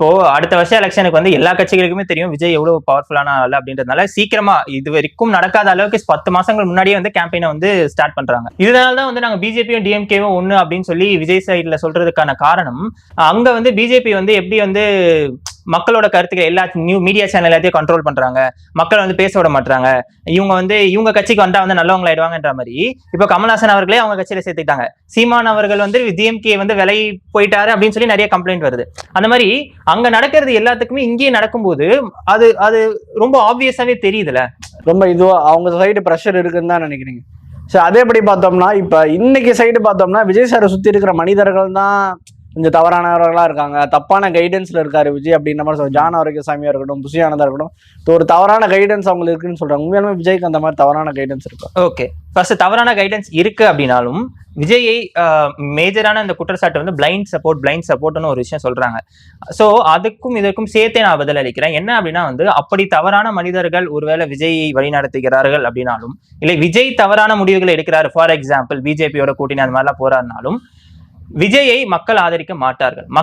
இப்போ அடுத்த வருஷம் எலெக்ஷனுக்கு வந்து எல்லா கட்சிகளுக்குமே தெரியும் விஜய் எவ்வளவு பவர்ஃபுல்லான ஆள் அப்படின்றதுனால சீக்கிரமா இது வரைக்கும் நடக்காத அளவுக்கு பத்து மாசங்கள் முன்னாடியே வந்து கேம்பெயினை வந்து ஸ்டார்ட் பண்றாங்க. இதனால தான் வந்து நாங்க பிஜேபியும் டிஎம்கேவும் ஒண்ணு அப்படின்னு சொல்லி விஜய் சைட்ல சொல்றதுக்கான காரணம் அங்க வந்து பிஜேபி வந்து எப்படி வந்து மக்களோட கருத்துக்கள் எல்லா நியூ மீடியா சேனல் எல்லாத்தையும் கண்ட்ரோல் பண்றாங்க. மக்களை வந்து பேச விட மாட்டாங்க இவங்க வந்து இவங்க கட்சிக்கு வந்தா வந்து நல்லவங்களாயிடுவாங்கன்ற மாதிரி. இப்போ கமல்ஹாசன் அவர்களே அவங்க கட்சியில சேர்த்துக்கிட்டாங்க. சீமான் அவர்கள் வந்து டிஎம்கே வந்து விலை போயிட்டாரு அப்படின்னு சொல்லி நிறைய கம்ப்ளைண்ட் வருது. அந்த மாதிரி அங்க நடக்கிறது எல்லாத்துக்குமே இங்கேயே நடக்கும்போது அது அது ரொம்ப ஆப்வியஸாவே தெரியுதுல. ரொம்ப இதுவா அவங்க சைடு ப்ரெஷர் இருக்குன்னு தான் நினைக்கிறீங்க. ஸோ அதேபடி பார்த்தோம்னா இப்போ இன்னைக்கு சைடு பார்த்தோம்னா விஜய் சாரை சுற்றி இருக்கிற மனிதர்கள் தான் கொஞ்சம் தவறானவர்களாக இருக்காங்க. தப்பான கைடன்ஸில் இருக்காரு விஜய் அப்படின்ற மாதிரி சொல்லுவாங்க ஜான ஆரோக்கியசாமியாக இருக்கட்டும் புசியானதாக இருக்கட்டும். இப்போ ஒரு தவறான கைடன்ஸ் அவங்களுக்கு இருக்குன்னு சொல்கிறாங்க உண்மையாலுமே விஜய்க்கு அந்த மாதிரி தவறான கைடன்ஸ் இருக்கும் ஓகே ஃபர்ஸ்ட் தவறான கைடன்ஸ் இருக்குது அப்படின்னாலும் விஜயை மேஜரான அந்த குற்றச்சாட்டு வந்து பிளைண்ட் சப்போர்ட் பிளைண்ட் சப்போர்ட்னு ஒரு விஷயம் சொல்றாங்க. ஸோ அதுக்கும் இதற்கும் சேர்த்தே நான் பதில் அளிக்கிறேன். என்ன அப்படின்னா வந்து அப்படி தவறான மனிதர்கள் ஒருவேளை விஜயை வழிநடத்துகிறார்கள் அப்படின்னாலும் இல்லை விஜய் தவறான முடிவுகளை எடுக்கிறாரு. ஃபார் எக்ஸாம்பிள் பிஜேபியோட கூட்டணி அந்த மாதிரிலாம் போறாருனாலும் விஜயை மக்கள் ஆதரிக்க மாட்டார்கள்.